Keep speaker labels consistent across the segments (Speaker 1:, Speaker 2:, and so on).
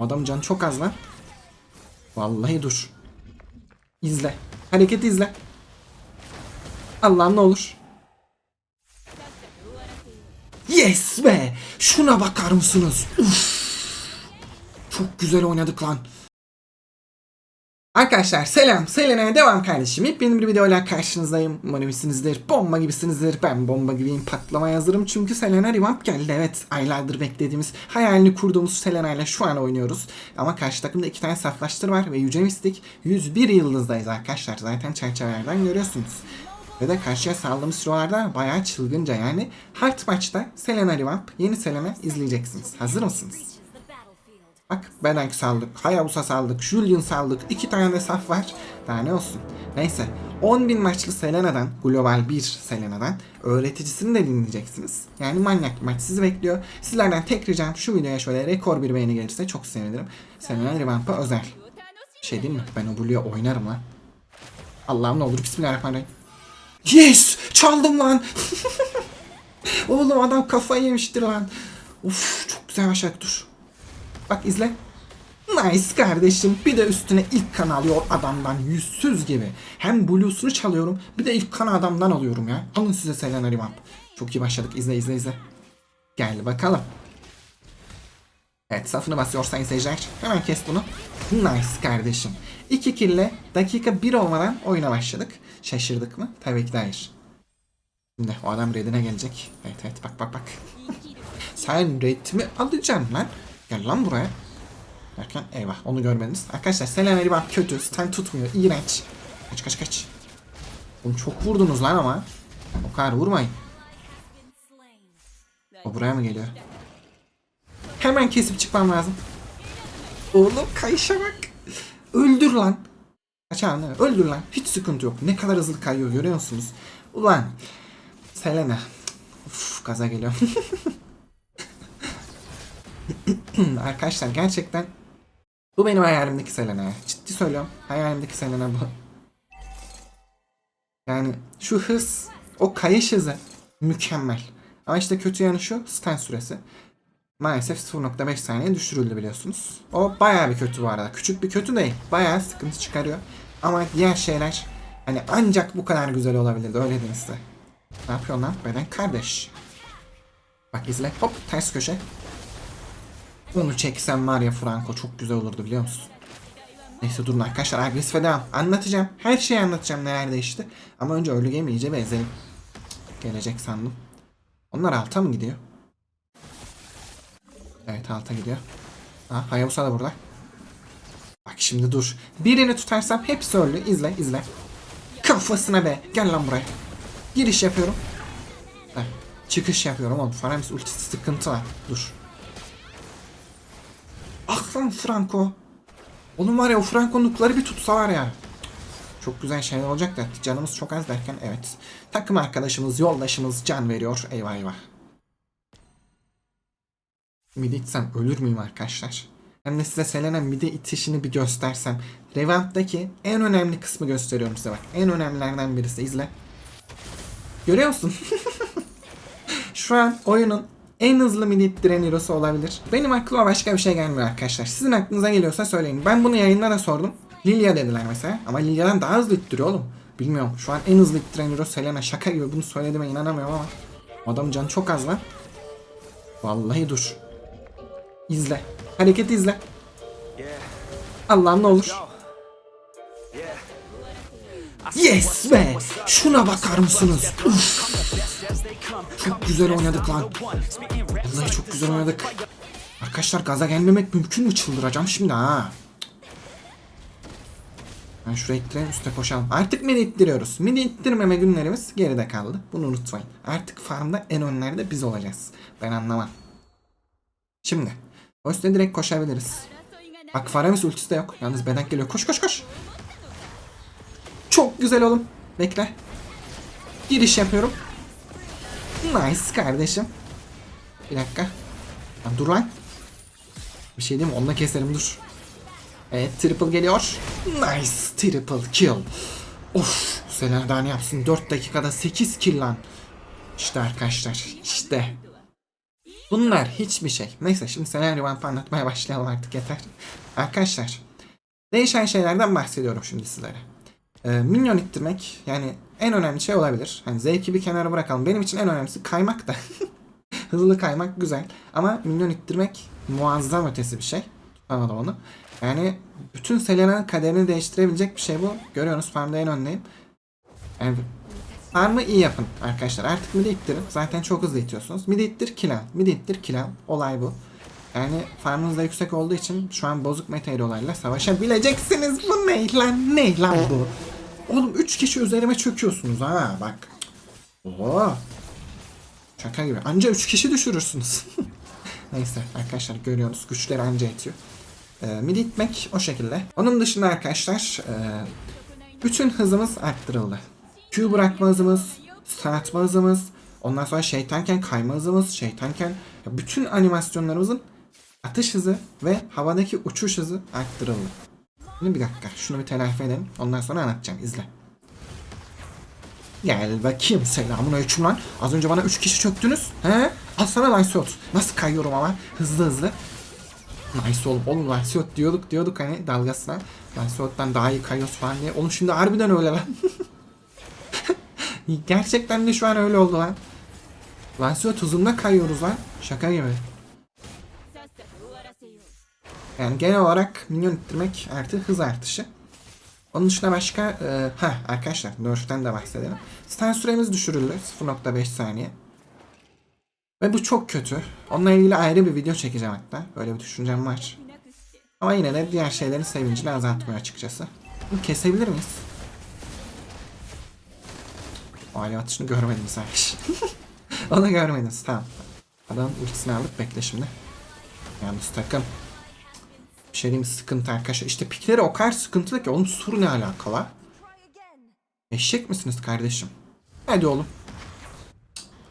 Speaker 1: Adam canı çok az lan. Vallahi dur. İzle. Hareketi izle. Allah'ım ne olur. Yes be! Şuna bakar mısınız? Uf! Çok güzel oynadık lan. Arkadaşlar selam. Selena'ya devam kardeşim. Yepyeni bir videoyla karşınızdayım. Umarım iyisinizdir. Bomba gibisinizdir. Ben bomba gibiyim. Patlamaya hazırım. Çünkü Selena revamp geldi. Evet aylardır beklediğimiz, hayalini kurduğumuz Selena ile şu an oynuyoruz. Ama karşı takımda iki tane saflaştır var ve Yüce Mistik 101 yıldızdayız arkadaşlar. Zaten çerçevelerden görüyorsunuz. Ve de karşıya saldığımız sıralarda bayağı çılgınca yani. Hard maçta Selena revamp, yeni Selena izleyeceksiniz. Hazır mısınız? Bak Bedenk saldık, Hayabusa saldık, Julian saldık. iki tane saf var. Daha ne olsun. Neyse. 10.000 maçlı Selena'dan, global 1 Selena'dan öğreticisini de dinleyeceksiniz. Yani manyak bir maç sizi bekliyor. Sizlerden tek ricam şu videoya şöyle rekor bir beğeni gelirse çok sevinirim. Selena Revamp'a özel. Şey değil mi? Ben o Blue'ya oynarım lan. Allah'ım ne olur Bismillahirrahmanirrahim. Yes! Çaldım lan! Oğlum adam kafayı yemiştir lan. Uf çok güzel başladık dur. Bak izle. Nice kardeşim. Bir de üstüne ilk kan alıyor adamdan yüzsüz gibi. Hem blues'unu çalıyorum bir de ilk kan adamdan alıyorum ya. Alın size Selena Revamp. Çok iyi başladık. İzle izle izle. Gel bakalım. Evet safını basıyor sayın. Hemen kes bunu. Nice kardeşim. 2 kille dakika 1 olmadan oyuna başladık. Şaşırdık mı? Tabii ki de hayır. Şimdi o adam redine gelecek. Evet evet bak bak bak. Sen redimi alacaksın lan. Gel lan buraya. Derken eyvah onu görmediniz. Arkadaşlar Selena Ribam kötü. Stand tutmuyor. iğrenç. Kaç kaç kaç. Oğlum çok vurdunuz lan ama. O kadar vurmayın. O buraya mı geliyor? Hemen kesip çıkmam lazım. Oğlum kayışa bak. Öldür lan. Kaçan? Öldür lan. Hiç sıkıntı yok. Ne kadar hızlı kayıyor görüyor musunuz? Ulan. Selena. Uf gaza geliyor. Arkadaşlar gerçekten bu benim hayalimdeki Selena. Ciddi söylüyorum. Hayalimdeki Selena bu. Yani şu hız, o kayış hızı mükemmel. Ama işte kötü yanı şu stun süresi. Maalesef 0.5 saniye düşürüldü biliyorsunuz. O bayağı bir kötü bu arada. Küçük bir kötü değil. Bayağı sıkıntı çıkarıyor. Ama diğer şeyler hani ancak bu kadar güzel olabilirdi öyle diyeyim size. Ne yapıyorsun lan? Beden kardeş. Bak izle. Hop ters köşe. Onu çeksem var ya Franco çok güzel olurdu biliyor musun? Neyse durun arkadaşlar agresife devam. Anlatacağım. Her şeyi anlatacağım neler değişti. Ama önce Early Game iyice bir ezelim. Gelecek sandım. Onlar alta mı gidiyor? Evet alta gidiyor. Ha, Hayabusa da burada. Bak şimdi dur. Birini tutarsam hepsi öldü. İzle izle. Kafasına be. Gel lan buraya. Giriş yapıyorum. Heh, çıkış yapıyorum oğlum. Faramis ultisi sıkıntı var. Dur. Ah lan Franco. Oğlum var ya o Franco'nukları bir tutsalar ya. Çok güzel şeyler olacak da canımız çok az derken evet. Takım arkadaşımız, yoldaşımız can veriyor. Eyvah eyvah. Midi itsem ölür müyüm arkadaşlar? Hem de size Selena midi itişini bir göstersem. Revamp'taki en önemli kısmı gösteriyorum size bak. En önemlilerden birisi izle. Görüyor musun? Şu an oyunun en hızlı midi ittiren olabilir. Benim aklıma başka bir şey gelmiyor arkadaşlar. Sizin aklınıza geliyorsa söyleyin. Ben bunu yayında da sordum. Lilia dediler mesela. Ama Lilia'dan daha hızlı ittiriyor oğlum. Bilmiyorum. Şu an en hızlı ittiren hero Selena. Şaka gibi bunu söylediğime inanamıyorum ama. Adamın canı çok az lan. Vallahi dur. İzle. Hareketi izle. Allah'ım ne olur. Yes be! Şuna bakar mısınız? Uf. Çok güzel oynadık lan. Vallahi çok güzel oynadık. Arkadaşlar gaza gelmemek mümkün mü? Çıldıracağım şimdi ha. Ben şuraya ittirelim üste koşalım. Artık midi ittiriyoruz. Midi ittirmeme günlerimiz geride kaldı. Bunu unutmayın. Artık farmda en önlerde biz olacağız. Ben anlamam. Şimdi. O üstte direkt koşabiliriz. Bak Faramis ultisi de yok. Yalnız beden geliyor. Koş koş koş. Çok güzel oğlum. Bekle. Giriş yapıyorum. Nice kardeşim. Bir dakika. Lan dur lan. Bir şey diyeyim mi? Onunla keserim dur. Evet triple geliyor. Nice triple kill. Of Selena daha ne yapsın? 4 dakikada 8 kill lan. İşte arkadaşlar işte. Bunlar hiçbir şey. Neyse şimdi senaryo vamp anlatmaya başlayalım artık yeter. Arkadaşlar değişen şeylerden bahsediyorum şimdi sizlere. Ee, minyon ittirmek yani en önemli şey olabilir. Hani zevki bir kenara bırakalım. Benim için en önemlisi kaymak da. Hızlı kaymak güzel. Ama minyon ittirmek muazzam ötesi bir şey. Tutamadım onu. Yani bütün Selena'nın kaderini değiştirebilecek bir şey bu. Görüyorsunuz farmda en öndeyim. Yani farmı iyi yapın arkadaşlar. Artık midi ittirin. Zaten çok hızlı itiyorsunuz. Midi ittir kill al. Midi ittir kill. Olay bu. Yani farmınız da yüksek olduğu için şu an bozuk meteorolarla savaşabileceksiniz. Bu ne lan? Ne lan bu? Oğlum 3 kişi üzerime çöküyorsunuz ha bak. Oo. Şaka gibi. Anca 3 kişi düşürürsünüz. Neyse arkadaşlar görüyorsunuz güçleri anca yetiyor. Ee, midi itmek o şekilde. Onun dışında arkadaşlar e, bütün hızımız arttırıldı. Q bırakma hızımız, atma hızımız, ondan sonra şeytanken kayma hızımız, şeytanken bütün animasyonlarımızın atış hızı ve havadaki uçuş hızı arttırıldı. Şimdi bir dakika şunu bir telafi edelim. Ondan sonra anlatacağım. izle. Gel bakayım selamun aleyküm lan. Az önce bana 3 kişi çöktünüz. He? Al sana Lancelot. Nasıl kayıyorum ama hızlı hızlı. Nice oğlum. Oğlum Lancelot diyorduk diyorduk hani dalgasına. Lancelot'tan daha iyi kayıyoruz falan diye. Oğlum şimdi harbiden öyle lan. Gerçekten de şu an öyle oldu lan. Lancelot hızında kayıyoruz lan. Şaka gibi. Yani genel olarak minyon ittirmek artı hız artışı. Onun dışında başka... E, ha arkadaşlar Nerf'ten de bahsedelim. Stun süremiz düşürüldü 0.5 saniye. Ve bu çok kötü. Onunla ilgili ayrı bir video çekeceğim hatta. Öyle bir düşüncem var. Ama yine de diğer şeylerin sevincini azaltmıyor açıkçası. Bunu kesebilir miyiz? O alev atışını görmediniz arkadaş. Onu görmediniz tamam. Adamın ultisini aldık bekle şimdi. Yalnız takım. Bir şey sıkıntı arkadaşlar. İşte pikleri o kadar sıkıntılı ki oğlum sur ne alakalı? Eşek misiniz kardeşim? Hadi oğlum.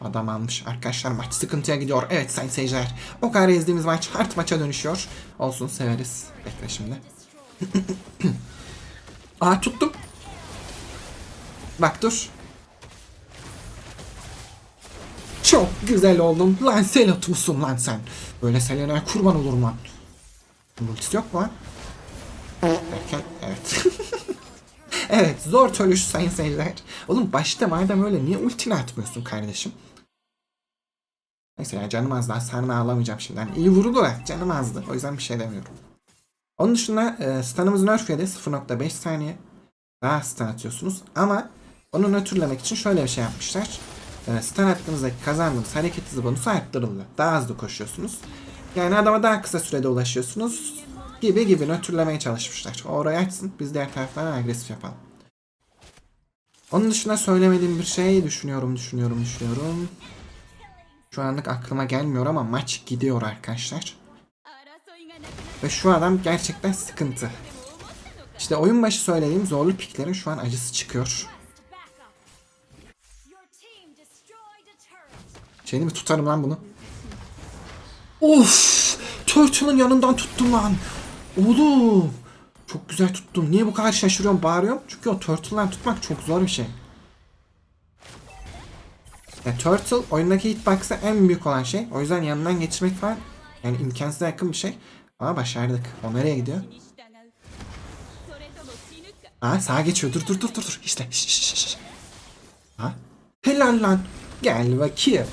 Speaker 1: Adam almış. Arkadaşlar maç sıkıntıya gidiyor. Evet sayın seyirciler. O kadar izlediğimiz maç hard maça dönüşüyor. Olsun severiz. Bekle şimdi. Aa tuttum. Bak dur. Çok güzel oldum. Lan Selot musun lan sen? Böyle Selena'ya kurban olurum lan. Ultisi yok mu lan? Derken evet. evet zor törüş sayın seyirciler. Oğlum başta madem öyle niye ultini atmıyorsun kardeşim? Neyse ya canım az daha sarını ağlamayacağım şimdi. Yani iyi vurdu da canım azdı. O yüzden bir şey demiyorum. Onun dışında e, stun'ımız nerf yedi 0.5 saniye. Daha stun atıyorsunuz. Ama onu nötrlemek için şöyle bir şey yapmışlar. E, stun attığınızdaki kazandığınız hareket hızı bonusu arttırıldı. Daha hızlı koşuyorsunuz. Yani adama daha kısa sürede ulaşıyorsunuz. Gibi gibi nötrlemeye çalışmışlar. O orayı açsın. Biz diğer taraftan agresif yapalım. Onun dışında söylemediğim bir şey düşünüyorum, düşünüyorum, düşünüyorum. Şu anlık aklıma gelmiyor ama maç gidiyor arkadaşlar. Ve şu adam gerçekten sıkıntı. İşte oyun başı söylediğim zorlu piklerin şu an acısı çıkıyor. Şeyini mi tutarım lan bunu? Of! Turtle'ın yanından tuttum lan. Oğlum. Çok güzel tuttum. Niye bu kadar şaşırıyorum, bağırıyorum? Çünkü o Turtle'dan tutmak çok zor bir şey. Ya Turtle oyundaki hitbox'a en büyük olan şey. O yüzden yanından geçirmek falan yani imkansıza yakın bir şey. Ama başardık. O nereye gidiyor? Ha sağa geçiyor. Dur dur dur dur dur. İşte. Şş, şş, şş. Ha? Helal lan. Gel bakayım.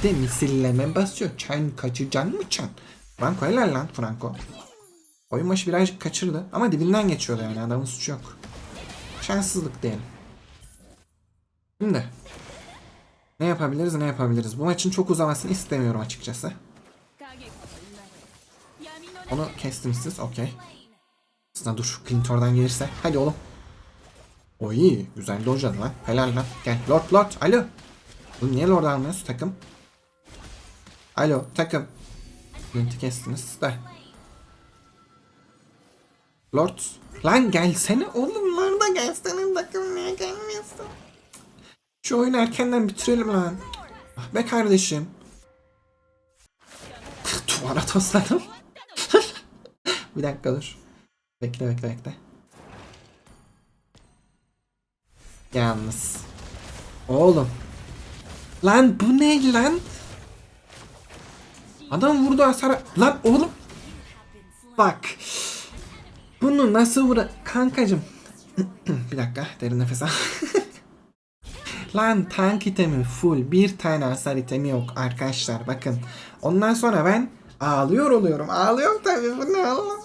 Speaker 1: Bir de misilleme basıyor. Çan kaçacaksın mı çan? Franco helal lan Franco. Oyun başı birazcık kaçırdı. Ama dibinden geçiyordu yani. Adamın suçu yok. Şanssızlık diyelim. Şimdi. Ne yapabiliriz ne yapabiliriz. Bu maçın çok uzamasını istemiyorum açıkçası. Onu kestim siz. Okey. Aslında dur. Clint oradan gelirse. Hadi oğlum. Oy güzel dojladı lan. Helal lan. Gel. Lord Lord. Alo. Oğlum niye Lord almıyorsun takım? Alo takım. Clint'i kestiniz de. Lord. Lan gelsene oğlum. Lord'a gelsene takım niye gelmiyorsun? Şu oyunu erkenden bitirelim lan. Ah be kardeşim. Duvara tosladım. bir dakika dur. Bekle bekle bekle. Yalnız. Oğlum. Lan bu ne lan? Adam vurdu hasara. Lan oğlum. Bak. Bunu nasıl vura... Kankacım. bir dakika derin nefes al. Lan tank itemi full. Bir tane hasar itemi yok arkadaşlar bakın. Ondan sonra ben ağlıyor oluyorum. Ağlıyorum tabii bu ne Allah.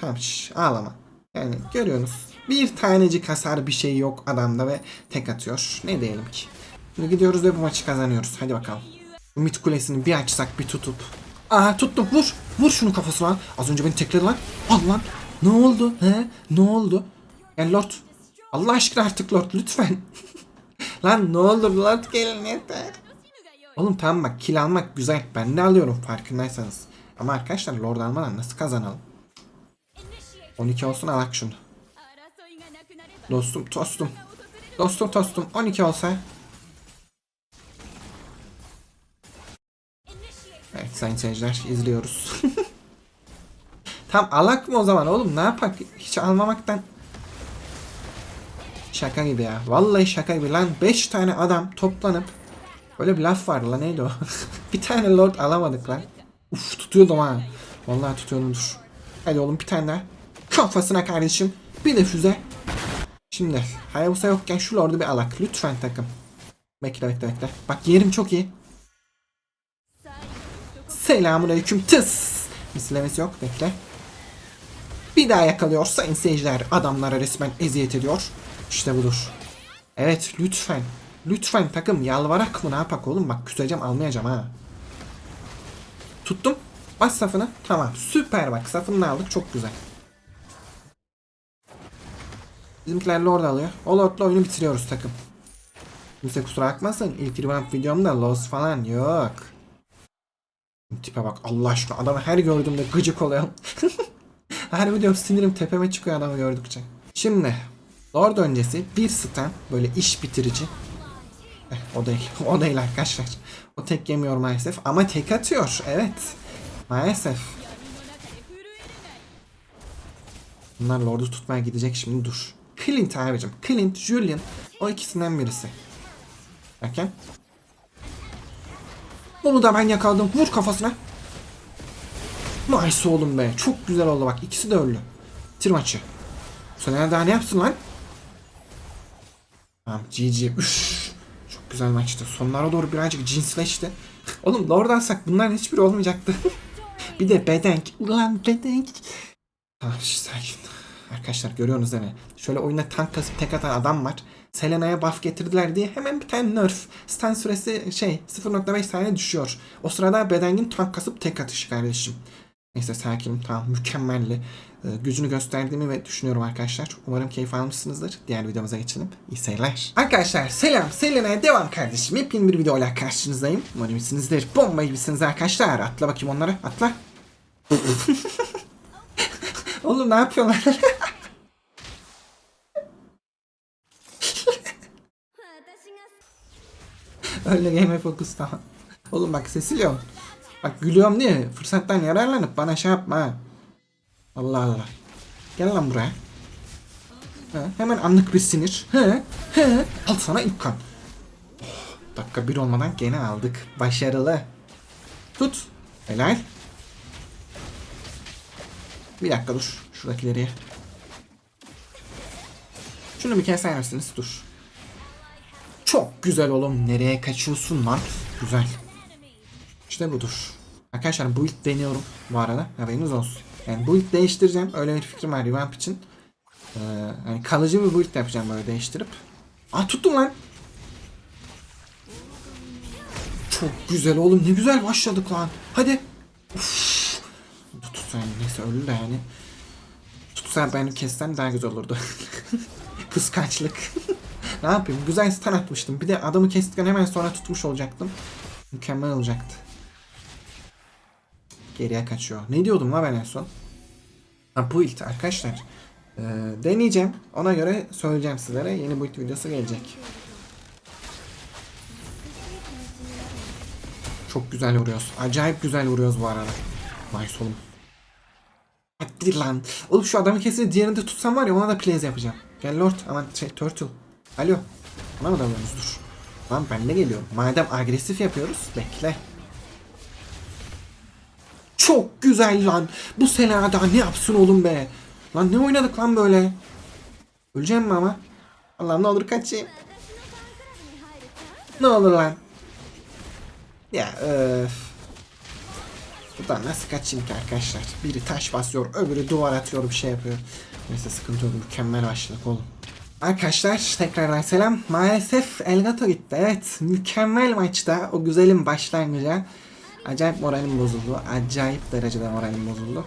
Speaker 1: Tamam şş, ağlama. Yani görüyorsunuz. Bir tanecik hasar bir şey yok adamda ve tek atıyor. Ne diyelim ki. Şimdi gidiyoruz ve bu maçı kazanıyoruz. Hadi bakalım. Bu mit kulesini bir açsak bir tutup. Aha tuttum vur. Vur şunu kafasına. Az önce beni tekledi lan. Al lan. Ne oldu? He? Ne oldu? Yani Lord. Allah aşkına artık Lord lütfen. lan ne olur Lord gelin yeter. Oğlum tamam bak kill almak güzel. Ben de alıyorum farkındaysanız. Ama arkadaşlar Lord almadan nasıl kazanalım? 12 olsun alak şunu. Dostum tostum. Dostum tostum 12 olsa. Evet sayın seyirciler izliyoruz. Tam alak mı o zaman oğlum ne yapak? Hiç almamaktan. Şaka gibi ya. Vallahi şaka gibi lan 5 tane adam toplanıp Böyle bir laf vardı lan neydi o? bir tane lord alamadık lan. Uf tutuyordum ha. Vallahi tutuyordum dur. Hadi oğlum bir tane daha. Kafasına kardeşim. Bir de füze. Şimdi Hayabusa yokken şu lordu bir alak. Lütfen takım. Bekle bekle bekle. Bak yerim çok iyi. Selamun aleyküm tıs. Mislemesi yok bekle. Bir daha yakalıyor sayın seyirciler. Adamlara resmen eziyet ediyor. İşte budur. Evet lütfen. Lütfen takım yalvarak mı ne yapak oğlum bak küseceğim almayacağım ha. Tuttum. Bas safını. Tamam süper bak safını aldık çok güzel. Bizimkiler lord alıyor. O lordla oyunu bitiriyoruz takım. Kimse kusura bakmasın. İlk revamp videomda loss falan yok. Tipe bak Allah aşkına adamı her gördüğümde gıcık oluyorum. her videom sinirim tepeme çıkıyor adamı gördükçe. Şimdi Lord öncesi bir stun böyle iş bitirici. Eh, o değil. O değil arkadaşlar. O tek yemiyor maalesef ama tek atıyor. Evet. Maalesef. Bunlar Lord'u tutmaya gidecek şimdi dur. Clint abicim. Clint, Julian. O ikisinden birisi. Derken. Onu da ben yakaladım. Vur kafasına. Nice oğlum be. Çok güzel oldu bak. İkisi de öldü. Bitir maçı. Sonra daha ne yapsın lan? Tamam GG. Üff. Çok güzel maçtı. Sonlara doğru birazcık cinsleşti. Oğlum Lord alsak bunların hiçbiri olmayacaktı. bir de Bedenk. Ulan Bedenk. Tamam şş, sakin. Arkadaşlar görüyorsunuz değil mi? Şöyle oyunda tank kasıp tek atan adam var. Selena'ya buff getirdiler diye hemen bir tane nerf. Stun süresi şey 0.5 saniye düşüyor. O sırada Bedeng'in tank kasıp tek atışı kardeşim. Neyse sakin tamam mükemmelli. Ee, gücünü gösterdiğimi ve düşünüyorum arkadaşlar. Umarım keyif almışsınızdır. Diğer videomuza geçelim. İyi seyirler. Arkadaşlar selam. Selena'ya devam kardeşim. Hepin bir videoyla karşınızdayım. Umarım iyisinizdir. Bomba gibisiniz arkadaşlar. Atla bakayım onlara. Atla. Oğlum ne yapıyorlar? Öyle game fokus tamam. Oğlum bak sesiliyorum. Bak gülüyorum diye fırsattan yararlanıp bana şey yapma ha. Allah Allah. Gel lan buraya. Ha, hemen anlık bir sinir. He, he. Al sana ilk kan. Oh, dakika bir olmadan gene aldık. Başarılı. Tut. Helal. Bir dakika dur. Şuradakileri. Şunu bir keser misiniz? Dur. Çok güzel oğlum. Nereye kaçıyorsun lan? Güzel. İşte budur. Arkadaşlar build deniyorum bu arada. Haberiniz olsun. Yani build değiştireceğim. Öyle bir fikrim var revamp için. Ee, yani kalıcı bir build yapacağım böyle değiştirip. Aa tuttum lan. Çok güzel oğlum. Ne güzel başladık lan. Hadi. Uf. Tutsa yani neyse öldü de yani. Tutsa ben kessem daha güzel olurdu. Kıskançlık. ne yapayım? Güzel stun atmıştım. Bir de adamı kestikten hemen sonra tutmuş olacaktım. Mükemmel olacaktı. Geriye kaçıyor. Ne diyordum la ben en son? Ha build arkadaşlar. Ee, deneyeceğim. Ona göre söyleyeceğim sizlere. Yeni build videosu gelecek. Çok güzel vuruyoruz. Acayip güzel vuruyoruz bu arada. Nice oğlum. Hadi lan. Oğlum şu adamı kesin diğerini de tutsam var ya ona da plays yapacağım. Gel Lord. Aman şey Turtle. Alo. Bana mı dalıyorsunuz? Dur. Lan ben de geliyorum. Madem agresif yapıyoruz bekle. Çok güzel lan. Bu Sena daha ne yapsın oğlum be. Lan ne oynadık lan böyle. Öleceğim mi ama? Allah'ım ne olur kaçayım. Ne olur lan. Ya öf. Buradan nasıl kaçayım ki arkadaşlar? Biri taş basıyor, öbürü duvar atıyor, bir şey yapıyor. Neyse sıkıntı yok, mükemmel başladık oğlum. Arkadaşlar tekrardan selam. Maalesef Elgato gitti. Evet, mükemmel maçta o güzelim başlangıca acayip moralim bozuldu. Acayip derecede moralim bozuldu.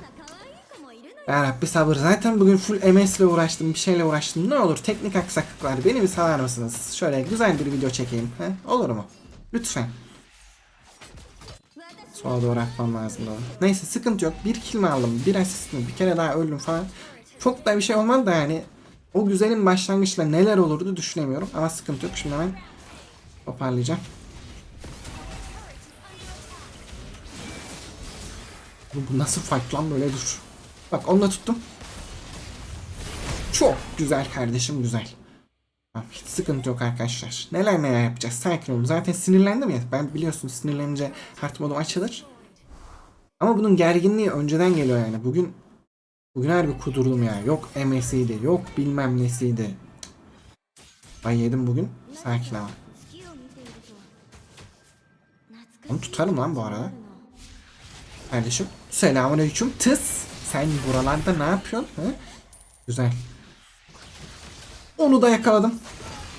Speaker 1: Ya sabır. Zaten bugün full MS ile uğraştım, bir şeyle uğraştım. Ne olur teknik aksaklıklar beni bir salar mısınız? Şöyle güzel bir video çekeyim. He? Olur mu? Lütfen. Sola doğru atmam lazım doğru. Neyse sıkıntı yok. Bir kill mi aldım? Bir asist mi? Bir kere daha öldüm falan. Çok da bir şey olmadı da yani. O güzelin başlangıçla neler olurdu düşünemiyorum. Ama sıkıntı yok. Şimdi hemen toparlayacağım. Bu, nasıl fight lan böyle dur. Bak onu da tuttum. Çok güzel kardeşim güzel. Hiç sıkıntı yok arkadaşlar. Neler neler yapacağız. Sakin olun. Zaten sinirlendim ya. Ben biliyorsunuz sinirlenince hard modum açılır. Ama bunun gerginliği önceden geliyor yani. Bugün bugün harbi kudurdum ya. Yok MS'iydi. Yok bilmem nesiydi. Ay yedim bugün. Sakin ama. Onu tutarım lan bu arada. Kardeşim. Selamünaleyküm. Tıs. Sen buralarda ne yapıyorsun? He? Güzel. Onu da yakaladım.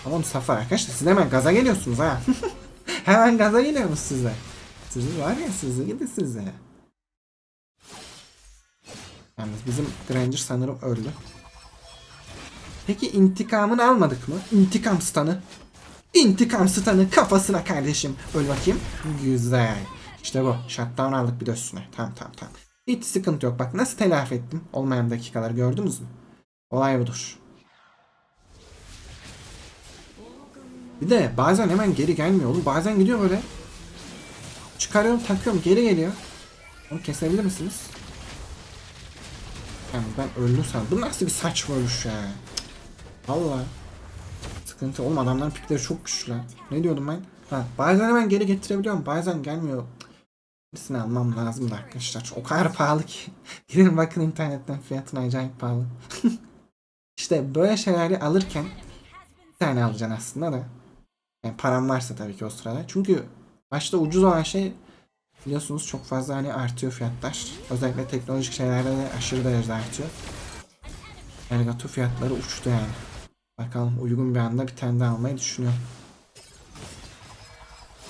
Speaker 1: Tamam Safa arkadaşlar siz hemen gaza geliyorsunuz ha. hemen gaza geliyorsunuz siz de. Sizi var ya sizi gidi size. Yalnız bizim Granger sanırım öldü. Peki intikamını almadık mı? İntikam stun'ı. İntikam stun'ı kafasına kardeşim. Öl bakayım. Güzel. İşte bu. Shutdown aldık bir de üstüne. Tamam tamam tamam. Hiç sıkıntı yok. Bak nasıl telafi ettim. Olmayan dakikaları gördünüz mü? Olay budur. Bir de bazen hemen geri gelmiyor oğlum. Bazen gidiyor böyle. Çıkarıyorum takıyorum geri geliyor. Onu kesebilir misiniz? Yani ben öldüm sandım. Bu nasıl bir saçma ölüş ya. Valla. Sıkıntı oğlum adamların pikleri çok güçlü. Ne diyordum ben? Ha, bazen hemen geri getirebiliyorum. Bazen gelmiyor. Birisini almam lazım da arkadaşlar. O kadar pahalı ki. Gidin bakın internetten fiyatına acayip pahalı. işte böyle şeyleri alırken bir tane alacaksın aslında da. Yani param varsa tabii ki o sırada. Çünkü başta ucuz olan şey biliyorsunuz çok fazla hani artıyor fiyatlar. Özellikle teknolojik şeylerde de aşırı derecede artıyor. Elgato fiyatları uçtu yani. Bakalım uygun bir anda bir tane daha almayı düşünüyorum.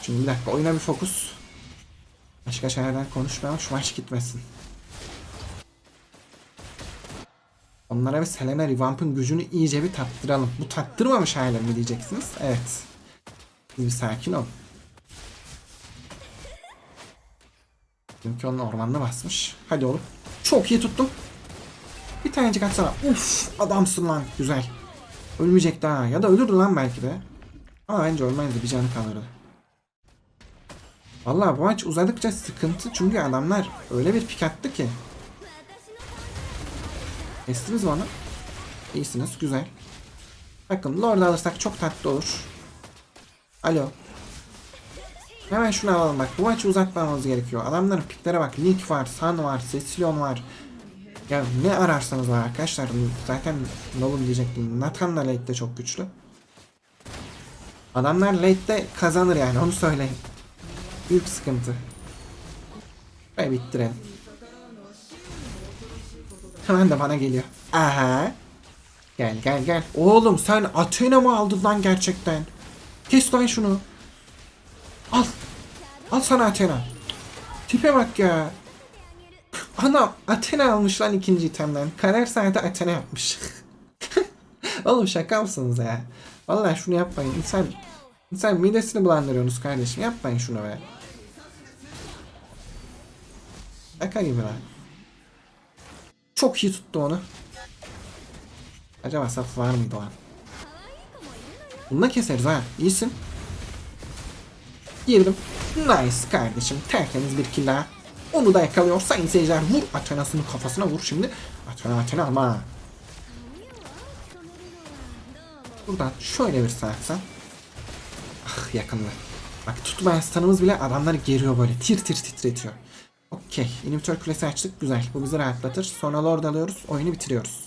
Speaker 1: Şimdi bir dakika oyuna bir fokus. Başka şeylerden konuşmayalım şu maç gitmesin. Onlara bir Selena Revamp'ın gücünü iyice bir tattıralım. Bu tattırmamış hali mi diyeceksiniz? Evet. Siz bir sakin ol. Çünkü onun ormanda basmış. Hadi oğlum. Çok iyi tuttum. Bir tanecik atsana. Uf adamsın lan. Güzel. Ölmeyecek daha. Ya da ölürdü lan belki de. Ama bence ölmezdi. Bir canı kalırdı. Vallahi bu maç uzadıkça sıkıntı. Çünkü adamlar öyle bir pik attı ki. Kestiniz mi onu? İyisiniz. Güzel. Bakın Lord alırsak çok tatlı olur. Alo. Hemen şunu alalım bak. Bu maçı uzatmamamız gerekiyor. Adamların piklere bak. Link var, Sun var, Cecilion var. Ya ne ararsanız var arkadaşlar. Zaten Nolan diyecektim. Nathan da late'de çok güçlü. Adamlar late'de kazanır yani onu söyleyeyim. Büyük sıkıntı. Ve bittirelim. Hemen de bana geliyor. Aha. Gel gel gel. Oğlum sen Athena mı aldın lan gerçekten? Kes lan şunu. Al. Al sana Athena. Tipe bak ya. Ana Athena almış lan ikinci itemden. Kader saati Athena yapmış. Oğlum şaka mısınız ya? Vallahi şunu yapmayın. İnsan, insan midesini bulandırıyorsunuz kardeşim. Yapmayın şunu be. Şaka gibi lan. Çok iyi tuttu onu. Acaba saf var mıydı lan? Bunu da keseriz ha. İyisin. Girdim. Nice kardeşim. Tertemiz bir kill daha. Onu da yakalıyor. Sayın seyirciler vur. Athena'sının kafasına vur şimdi. Athena Athena ama. Buradan şöyle bir sarsan. Ah yakında. Bak tutmayan stun'ımız bile adamları geriyor böyle. Tir tir titretiyor. Okey. İnhibitör kulesi açtık. Güzel. Bu bizi rahatlatır. Sonra lord alıyoruz. Oyunu bitiriyoruz.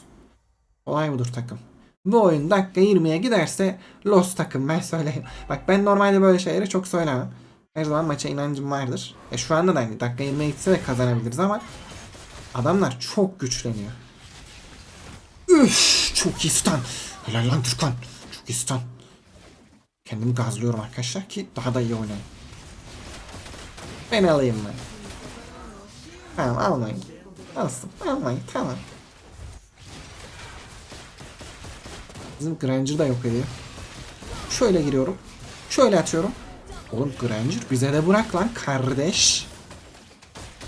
Speaker 1: Olay budur takım. Bu oyun dakika 20'ye giderse lost takım ben söyleyeyim. Bak ben normalde böyle şeyleri çok söylemem. Her zaman maça inancım vardır. E şu anda da hani dakika 20'ye gitse de kazanabiliriz ama adamlar çok güçleniyor. Üf, çok iyi stun. Helal lan Türkan. Çok iyi stun. Kendimi gazlıyorum arkadaşlar ki daha da iyi oynayayım. Ben alayım mı? Tamam almayın. Alsın. Almayın. Tamam. Bizim Granger da yok ediyor. Şöyle giriyorum. Şöyle atıyorum. Oğlum Granger bize de bırak lan kardeş.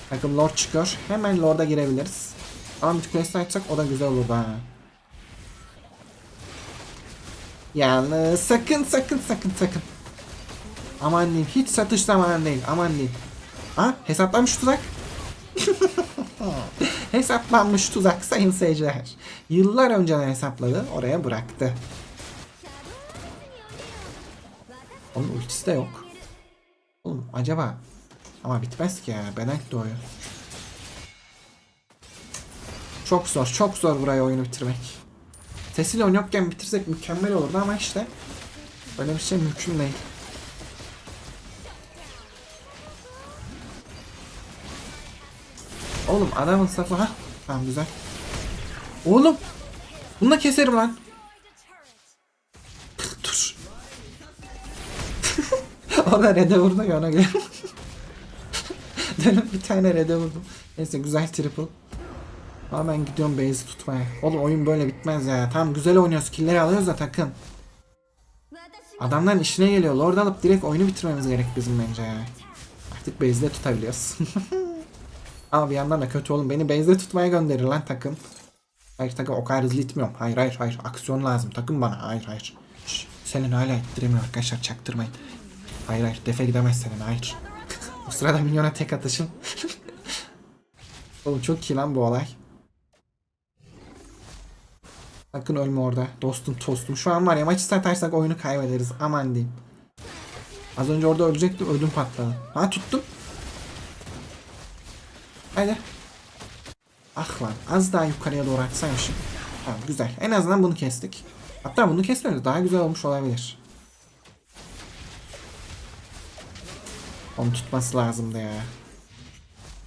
Speaker 1: Takım Lord çıkıyor. Hemen Lord'a girebiliriz. Ama bir quest açsak o da güzel olur ha. Yalnız sakın sakın sakın sakın. Aman diyeyim hiç satış zamanı değil aman diyeyim. Ha hesaplanmış tuzak. Hesaplanmış tuzak sayın seyirciler. Yıllar önceden hesapladı oraya bıraktı. Onun ultisi de yok. Oğlum acaba ama bitmez ki ya Benek doğuyor. Çok zor çok zor burayı oyunu bitirmek. Cecilio yokken bitirsek mükemmel olurdu ama işte böyle bir şey mümkün değil. Oğlum adamın safı ha. Tamam güzel. Oğlum. Bunu da keserim lan. Dur. o da red'e vurdu ya ona göre. Dönüp bir tane red'e vurdum. Neyse güzel triple. Ama ben gidiyorum base'i tutmaya. Oğlum oyun böyle bitmez ya. Tamam güzel oynuyoruz. Killleri alıyoruz da takım. Adamların işine geliyor. Lord alıp direkt oyunu bitirmemiz gerek bizim bence ya. Artık base'de tutabiliyoruz. Ama bir yandan da kötü oğlum. Beni base'de tutmaya gönderir lan takım. Hayır takım o kadar hızlı itmiyorum. Hayır hayır hayır. Aksiyon lazım. Takım bana. Hayır hayır. Şş, senin hala ittiremiyor arkadaşlar. Çaktırmayın. Hayır hayır. Defe gidemez senin. Hayır. o sırada minyona tek atışım. oğlum çok iyi lan bu olay. Sakın ölme orada. Dostum tostum. Şu an var ya maçı satarsak oyunu kaybederiz. Aman diyeyim. Az önce orada ölecektim. Ödüm patladı. Ha tuttum. Hadi. Ah lan az daha yukarıya doğru atsaymışım. Tamam güzel. En azından bunu kestik. Hatta bunu kesmedi. Daha güzel olmuş olabilir. Onu tutması lazımdı ya.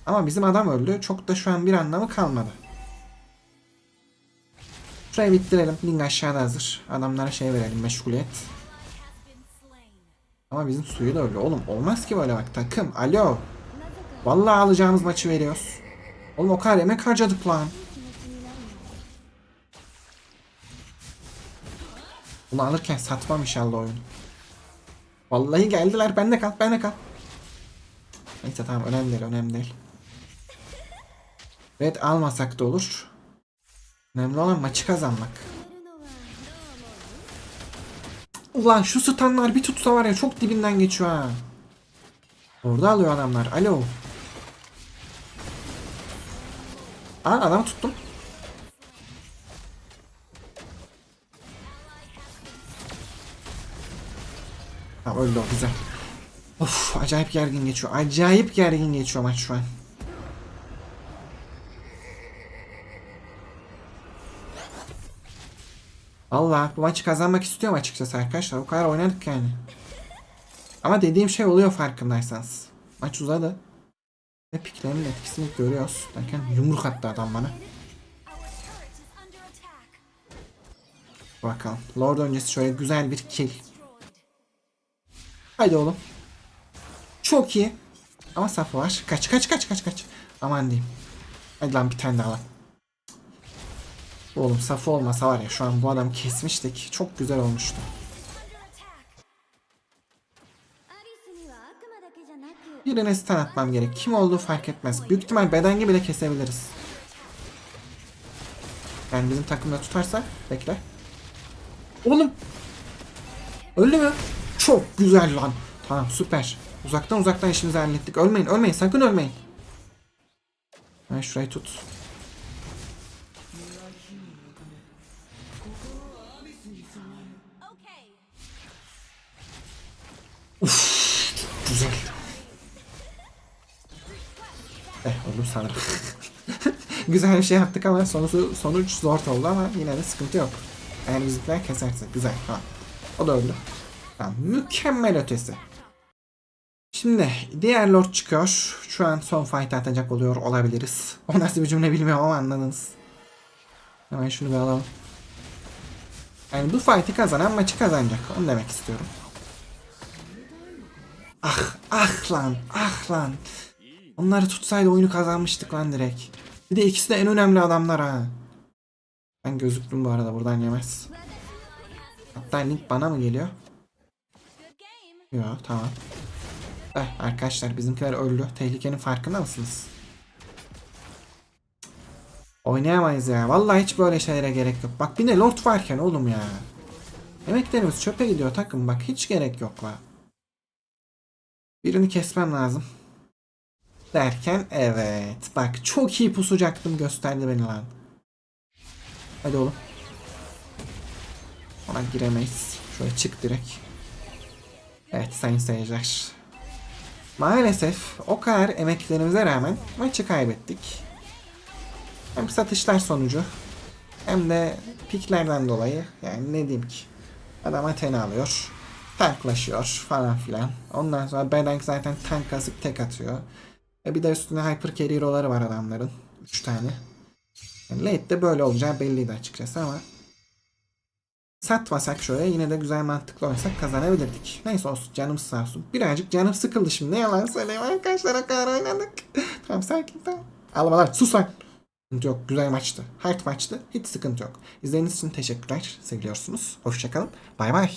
Speaker 1: Ama bizim adam öldü. Çok da şu an bir anlamı kalmadı. Şurayı bittirelim. Ling aşağıda hazır. Adamlara şey verelim meşguliyet. Ama bizim suyu da öyle. Oğlum olmaz ki böyle bak takım. Alo. Vallahi alacağımız maçı veriyoruz. Oğlum o kadar emek harcadık lan. Bunu alırken satmam inşallah oyunu. Vallahi geldiler. Bende kal. Bende kal. Neyse tamam önemli değil. Önemli değil. Red almasak da olur. Önemli olan maçı kazanmak. Ulan şu stunlar bir tutsa var ya çok dibinden geçiyor ha. Orada alıyor adamlar. Alo. Aa adamı tuttum. Tamam öldü o güzel. Of acayip gergin geçiyor. Acayip gergin geçiyor maç şu an. Allah bu maçı kazanmak istiyorum açıkçası arkadaşlar. O kadar oynadık yani. Ama dediğim şey oluyor farkındaysanız. Maç uzadı. Ve piklerinin etkisini görüyoruz. Derken yumruk attı adam bana. Bakalım. Lord öncesi şöyle güzel bir kill. Haydi oğlum. Çok iyi. Ama safı var. Kaç kaç kaç kaç kaç. Aman diyeyim. Hadi lan bir tane daha lan. Oğlum safı olmasa var ya şu an bu adamı kesmiştik. Çok güzel olmuştu. Birine stun atmam gerek. Kim olduğu fark etmez. Büyük ihtimal bedengi bile kesebiliriz. Yani bizim takımda tutarsa bekle. Oğlum. Öldü mü? Çok güzel lan. Tamam süper. Uzaktan uzaktan işimizi hallettik. Ölmeyin ölmeyin sakın ölmeyin. Ben şurayı tut. Güzel bir şey yaptık ama sonucu, sonuç zor oldu ama yine de sıkıntı yok. Eğer bizimkiler keserse. Güzel tamam. O da öldü. Tamam, mükemmel ötesi. Şimdi diğer lord çıkıyor. Şu an son fight atacak oluyor olabiliriz. O nasıl bir cümle bilmiyorum ama anladınız. Hemen şunu bir alalım. Yani bu fight'i kazanan maçı kazanacak. Onu demek istiyorum. Ah ah lan ah lan. Onları tutsaydı oyunu kazanmıştık lan direkt. Bir de ikisi de en önemli adamlar ha. Ben gözüktüm bu arada buradan yemez. Hatta link bana mı geliyor? Yok tamam. Eh, arkadaşlar bizimkiler öldü. Tehlikenin farkında mısınız? Oynayamayız ya. Vallahi hiç böyle şeylere gerek yok. Bak bir de Lord varken oğlum ya. Emeklerimiz çöpe gidiyor takım. Bak hiç gerek yok la. Birini kesmem lazım. Derken evet. Bak çok iyi pusacaktım gösterdi beni lan. Hadi oğlum. Ona giremeyiz. Şöyle çık direkt. Evet sayın seyirciler. Maalesef o kadar emeklerimize rağmen maçı kaybettik. Hem satışlar sonucu hem de piklerden dolayı yani ne diyeyim ki adam Athena alıyor tanklaşıyor falan filan. Ondan sonra Bedank zaten tank kasıp tek atıyor. E bir de üstüne hyper carrier'oları var adamların. 3 tane. Yani late'de böyle olacağı belliydi açıkçası ama satmasak şöyle yine de güzel mantıklı oynasak kazanabilirdik. Neyse olsun canım sağ olsun. Birazcık canım sıkıldı şimdi. Ne yalan söyleyeyim arkadaşlar o kadar oynadık. tamam sakin tamam. Ağlama lan sus. Sıkıntı yok. Güzel maçtı. Hard maçtı. Hiç sıkıntı yok. İzlediğiniz için teşekkürler. Seviyorsunuz. Hoşçakalın. Bay bay.